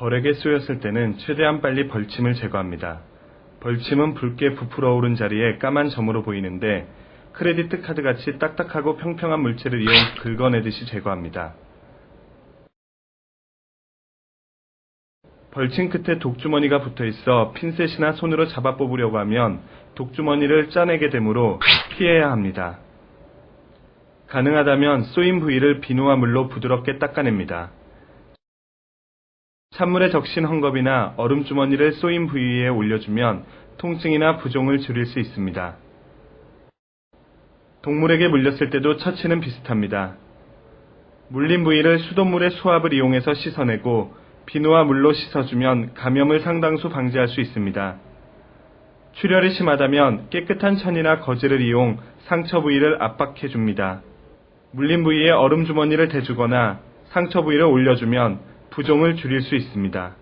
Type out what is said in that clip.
벌에게 쏘였을 때는 최대한 빨리 벌침을 제거합니다. 벌침은 붉게 부풀어 오른 자리에 까만 점으로 보이는데 크레디트 카드 같이 딱딱하고 평평한 물체를 이용 긁어내듯이 제거합니다. 벌침 끝에 독주머니가 붙어 있어 핀셋이나 손으로 잡아 뽑으려고 하면 독주머니를 짜내게 되므로 피해야 합니다. 가능하다면 쏘인 부위를 비누와 물로 부드럽게 닦아냅니다. 찬물에 적신 헝겊이나 얼음주머니를 쏘인 부위에 올려주면 통증이나 부종을 줄일 수 있습니다. 동물에게 물렸을 때도 처치는 비슷합니다. 물린 부위를 수돗물의 수압을 이용해서 씻어내고 비누와 물로 씻어주면 감염을 상당수 방지할 수 있습니다. 출혈이 심하다면 깨끗한 천이나 거즈를 이용 상처 부위를 압박해 줍니다. 물린 부위에 얼음 주머니를 대주거나 상처 부위를 올려주면 부종을 줄일 수 있습니다.